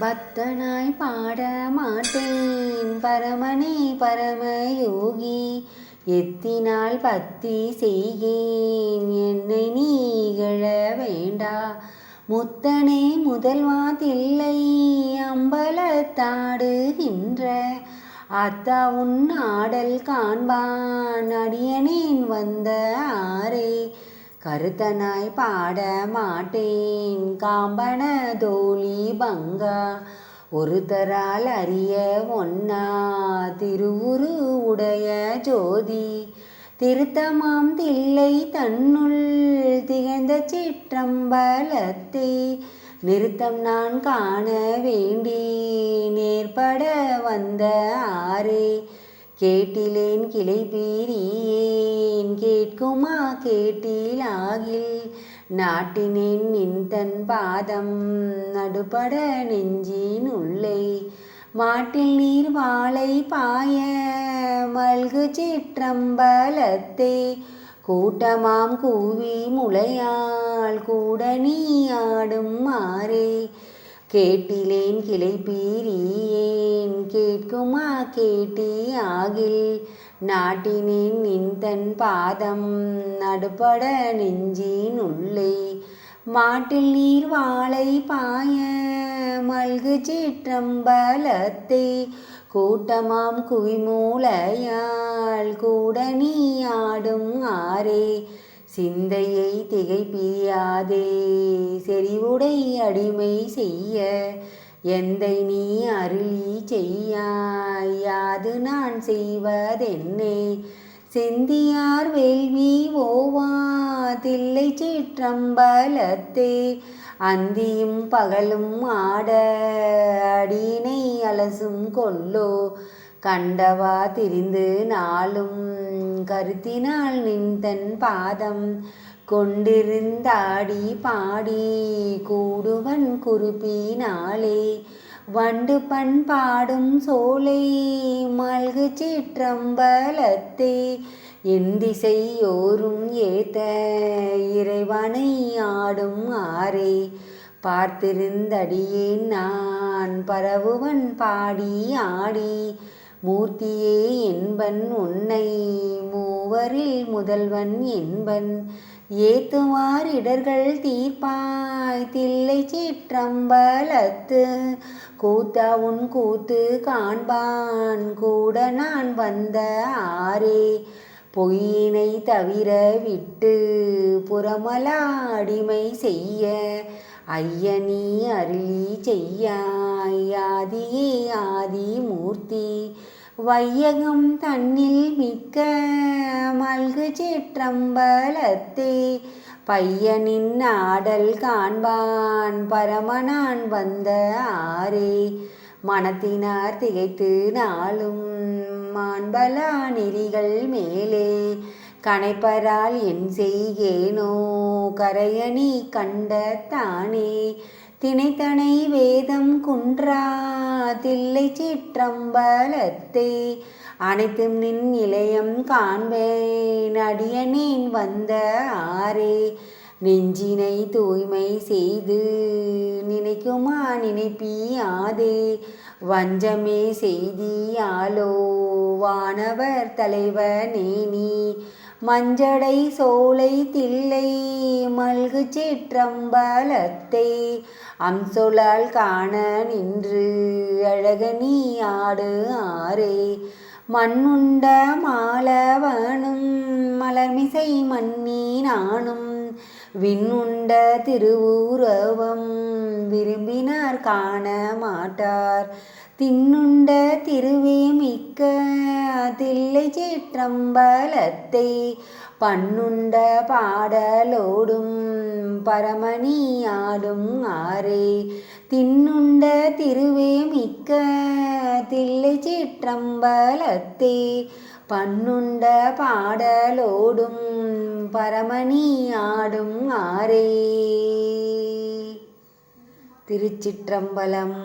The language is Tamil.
பக்தனாய் பாட மாட்டேன். பரமனே பரமயோகி எத்தினால் பக்தி செய்கேன். என்னை நீகழ வேண்டா. முத்தனே முதல்வாதில்லை அம்பலத்தாடுகின்ற அத்தா உன் ஆடல் காண்பான். அடியனேன் வந்த ஆரே கருத்தனாய் பாட மாட்டேன் காம்பன தோழி பங்கா ஒருத்தரால் அறிய ஒன்னா திருவுரு உடைய ஜோதி திருத்தமாம் தில்லை தன்னுள் திகழ்ந்த சிற்றம்பலத்தை நிறுத்தம் நான் காண வேண்டி நேர்பட வந்த ஆரே கேட்டிலேன் கிளை பீரியேன் கேட்குமா? கேட்டிலாகில் நாட்டினேன் நின்தன் பாதம் நடுபட நெஞ்சின் உள்ளே. மாட்டில் நீர் வாழை பாய மல்கு சிற்றம்பலத்தே. கூட்டமாம் கூவி முளையால் கூட நீ ஆடும் மாறே. கேட்டிலேன் கிளை பீரியேன் கேட்குமா கேட்டி ஆகில் நாட்டினேன் நின்தன் பாதம் நடுப்பட நெஞ்சின் உள்ளே. மாட்டில் நீர் வாழை பாய மல்கு சிற்றம்பலத்தை. கூட்டமாம் குவிமூலையால் கூட நீ ஆடும் ஆரே சிந்தையை திகைப்பியாதே செறிவுடை அடிமை செய்ய எந்தை நீ அருளி செய்யாய் யாது நான் செய்வதென்னே. செந்தியார் வேள்வி ஓவா தில்லை சிற்றம்பலத்தே அந்தியும் பகலும் ஆட அடியினை அலசும் கொல்லோ கண்டவா திரிந்து நாளும் கருத்தினால் நின்றன் பாதம் கொண்டிருந்தாடி பாடி கூடுவன் குறிப்பினாலே வண்டு பண் பாடும் சோலை மல்கு சிற்றம்பலத்தே என் திசையோரும் ஏத்த இறைவனை ஆடும் ஆரே பார்த்திருந்தடியேன் நான் பரவுவன் பாடி ஆடி மூர்த்தியே என்பன் உன்னை மூவரில் முதல்வன் என்பன். ஏத்துவார் இடர்கள் தீர்ப்பாய் தில்லை சிற்றம்பலத்து. கூத்தா உன் கூத்து காண்பான் கூட நான் வந்த ஆரே பொய்யினை தவிர விட்டு புறமலா அடிமை செய்ய. ஐயனி அருளி செய்யாய் ஆதியே ஆதி மூர்த்தி வையகம் தன்னில் மிக்க மல்கு சிற்றம்பலத்தே பையனின் ஆடல் காண்பான் பரமனான் வந்த ஆரே மனத்தினார் திகைத்து நாளும் மாண்பலா நெறிகள் மேலே கனைப்பரால் என் செய்கேனோ? கரையணி கண்ட தானே? திணைத்தனை வேதம் குன்றா? தில்லை சிற்றம்பலத்தை? அனைத்தும் நின் இளையம் காண்பேன். அடியனேன் வந்த ஆரே நெஞ்சினை தூய்மை செய்து நினைக்குமா? நினைப்பியாதே? வஞ்சமே செய்தியாலோ? வானவர் தலைவனே நீ? மஞ்சடை சோலை தில்லை மல்கு சிற்றம்பலத்தை அம்சொலால் காண நின்று அழகனி ஆடு ஆரே மண்ணுண்ட மாலவனும் மலர்மிசை மன்னி நானும் விண்ணுண்ட திருவூரவம் விரும்பினார் காண மாட்டார். தின்னுண்ட திருவே மிக்க தில்லை சிற்றம்பலத்தை பண்ணுண்ட பாடலோடும் பரமணி ஆடும் ஆரே தின்னுண்ட திருவே மிக்க தில்லை சிற்றம்பலத்தே பண்ணுண்ட பாடலோடும் பரமணி ஆடும் ஆரே திருச்சிற்றம்பலம்